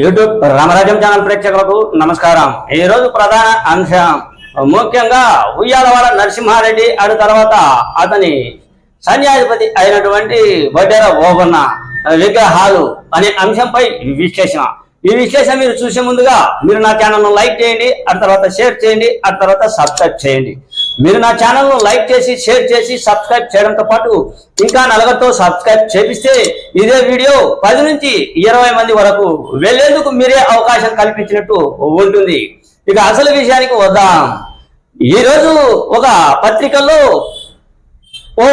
YouTube Ramarajam channel ప్రేక్షకులకు నమస్కారం. ఈ రోజు ప్రధాన అంశం. ముఖ్యంగా ఉయ్యాలవాడ నరసింహారెడ్డి అడి తర్వాత అతని సన్యాధిపతి అయినటువంటి వడ్డెర ఓబన్న విగ్రహాలు అనే అంశంపై విశ్లేషణ ఈ విశ్లేషణ మీరు చూసే ముందుగా మీరు నా ఛానల్ను లైక్ చేయండి ఆ తర్వాత షేర్ చేయండి ఆ తర్వాత సబ్స్క్రైబ్ చేయండి. మీరు నా ఛానల్ను లైక్ చేసి షేర్ చేసి సబ్స్క్రైబ్ చేయడంతో పాటు ఇంకా నలుగురితో సబ్స్క్రైబ్ చేపిస్తే ఇదే వీడియో పది నుంచి ఇరవై మంది వరకు వెళ్ళేందుకు మీరే అవకాశం కల్పించినట్టు ఉంటుంది. ఇక అసలు విషయానికి వద్దాం. ఈరోజు ఒక పత్రికల్లో ఓ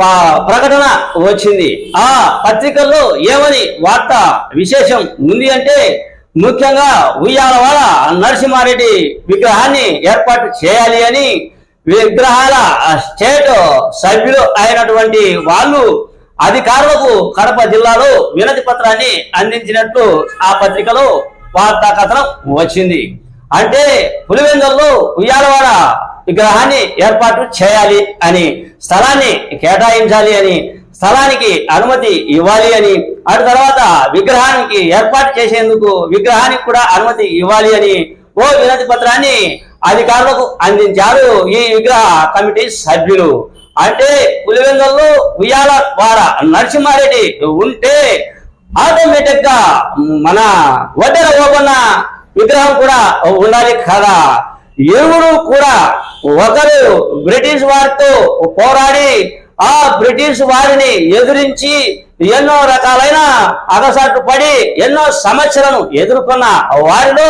ప- ప్రకటన వచ్చింది. ఆ పత్రికల్లో ఏమని వార్త విశేషం ఉంది అంటే ముఖ్యంగా ఉయ్యాలవాడ నరసింహారెడ్డి విగ్రహాన్ని ఏర్పాటు చేయాలి అని విగ్రహాల స్టేట్ సభ్యులు అయినటువంటి వాళ్ళు అధికారులకు కడప జిల్లాలో వినతి పత్రాన్ని అందించినట్లు ఆ పత్రికలో వార్తా కథనం వచ్చింది. అంటే పులివెందుల్లో ఉయ్యాలవాడ విగ్రహాన్ని ఏర్పాటు చేయాలి అని స్థలాన్ని కేటాయించాలి అని స్థలానికి అనుమతి ఇవ్వాలి అని అటు తర్వాత విగ్రహానికి ఏర్పాటు చేసేందుకు విగ్రహానికి కూడా అనుమతి ఇవ్వాలి అని ఓ వినతి పత్రాన్ని అధికారులకు అందించారు ఈ విగ్రహ కమిటీ సభ్యులు. అంటే పులివెందల్లో ఉయ్యాల వాడ నరసింహారెడ్డి ఉంటే ఆటోమేటిక్గా మన వడ్డెర ఓపన్న విగ్రహం కూడా ఉండాలి కదా. ఎవరు కూడా ఒకరు బ్రిటిష్ వారితో పోరాడి ఆ బ్రిటిష్ వారిని ఎదిరించి ఎన్నో రకాలైన అగసాట్లు పడి ఎన్నో సమస్యలను ఎదుర్కొన్న వారిలో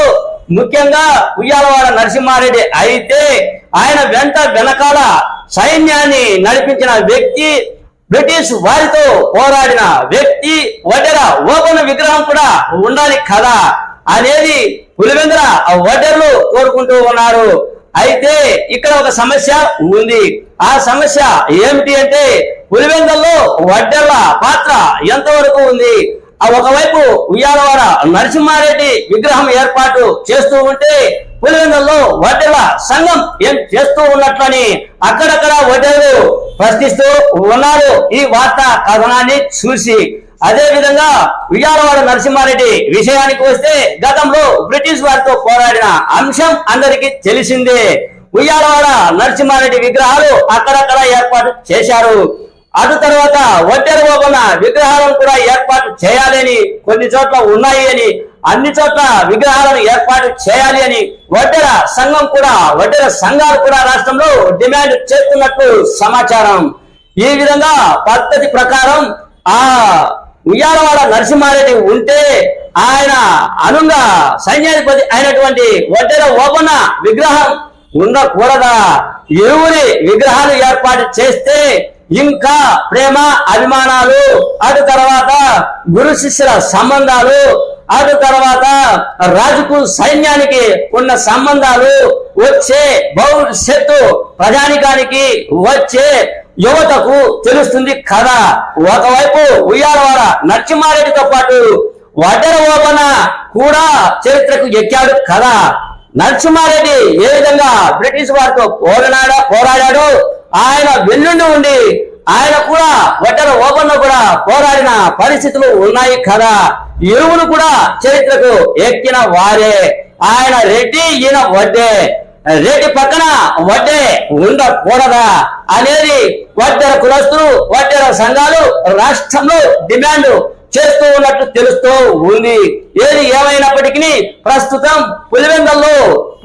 ముఖ్యంగా ఉయ్యాలవాడ నరసింహారెడ్డి అయితే ఆయన వెంట వెనకాల సైన్యాన్ని నడిపించిన వ్యక్తి బ్రిటిష్ వారితో పోరాడిన వ్యక్తి వడ్డెర ఓపెన్ విగ్రహం కూడా ఉండాలి కదా అనేది పులివెందుల వడ్డెర్లు కోరుకుంటూ ఉన్నారు. అయితే ఇక్కడ ఒక సమస్య ఉంది. ఆ సమస్య ఏమిటి అంటే పులివెందుల్లో వడ్డెర్ల పాత్ర ఎంతవరకు ఉంది? ఆ ఒకవైపు ఉయ్యాలవాడ నరసింహారెడ్డి విగ్రహం ఏర్పాటు చేస్తూ ఉంటే పులివెందుల్లో వడ్డెల సంఘం ఏం చేస్తూ ఉన్నట్లని అక్కడక్కడ వడ్డెలు ప్రశ్నిస్తూ ఉన్నారు. ఈ వార్తా కథనాన్ని చూసి అదే విధంగా ఉయ్యాలవాడ నరసింహారెడ్డి విషయానికి వస్తే గతంలో బ్రిటిష్ వారితో పోరాడిన అంశం అందరికీ తెలిసిందే. ఉయ్యాలవాడ నరసింహారెడ్డి విగ్రహాలు అక్కడక్కడ ఏర్పాటు చేశారు. అటు తర్వాత ఒంటరి బాబున విగ్రహాలను కూడా ఏర్పాటు చేయాలని కొన్ని చోట్ల ఉన్నాయి అని అన్ని చోట్ల విగ్రహాలను ఏర్పాటు చేయాలి అని వడ్డెర సంఘం కూడా వడ్డెర సంఘాలు కూడా రాష్ట్రంలో డిమాండ్ చేస్తున్నట్లు సమాచారం. ఈ విధంగా పద్ధతి ప్రకారం ఆ ఉయ్యాలవాడ నరసింహారెడ్డి ఉంటే ఆయన అనుగా సైన్యాధిపతి అయినటువంటి వడ్డెర ఓపన విగ్రహం ఉండకూడదా? ఎరువుని విగ్రహాలు ఏర్పాటు చేస్తే ఇంకా ప్రేమ అభిమానాలు అటు తర్వాత గురు శిష్యుల సంబంధాలు అటు తర్వాత రాజుకు సైన్యానికి ఉన్న సంబంధాలు వచ్చే భవిష్యత్తు ప్రజానికానికి వచ్చే యువతకు తెలుస్తుంది కదా ఒకవైపు ఉయ్యాలవాడ నరసింహారెడ్డితో పాటు వడ్డర ఓపన కూడా చరిత్రకు ఎక్కాడు కదా నరసింహారెడ్డి ఏ విధంగా బ్రిటిష్ వారితో పోరాడా పోరాడాడు? ఆయన వెల్లుండి ఉండి ఆయన కూడా వడ్డెర ఓపెన్ కూడా పోరాడిన పరిస్థితులు ఉన్నాయి కదా. ఎరువులు కూడా చరిత్రకు ఎక్కిన వారే. ఆయన రెడ్డి ఈయన వడ్డే. రెడ్డి పక్కన వడ్డే ఉండకూడదా అనేది వడ్డెర కులస్తులు వడ్డెర సంఘాలు రాష్ట్రంలో డిమాండ్ చేస్తూ ఉన్నట్టు తెలుస్తూ ఉంది. ఏది ఏమైనప్పటికీ ప్రస్తుతం పులివెందల్లో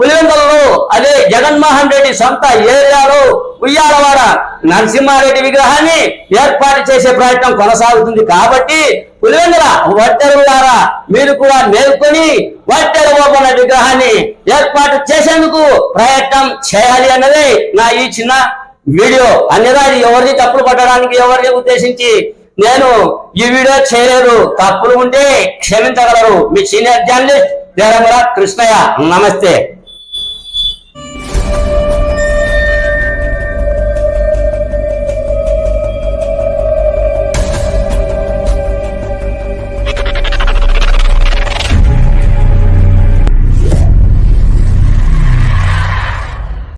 పులివెందులలో అదే జగన్మోహన్ రెడ్డి సొంత ఏరియాలో ఉయ్యాలవాడ నరసింహారెడ్డి విగ్రహాన్ని ఏర్పాటు చేసే ప్రయత్నం కొనసాగుతుంది. కాబట్టి పులివెందుల వడ్డెరులారా మీరు కూడా మేల్కొని వడ్డెర ఓపన విగ్రహాన్ని ఏర్పాటు చేసేందుకు ప్రయత్నం చేయాలి అన్నదే నా ఈ చిన్న వీడియో. అన్నిరా ఎవరిని తప్పులు పట్టడానికి ఎవరిని ఉద్దేశించి? నేను ఈ వీడియో చేయలేదు. తప్పులు ఉంటే క్షమించగలరు. మీ సీనియర్ జర్నలిస్ట్ దేరమల కృష్ణయ్య. నమస్తే.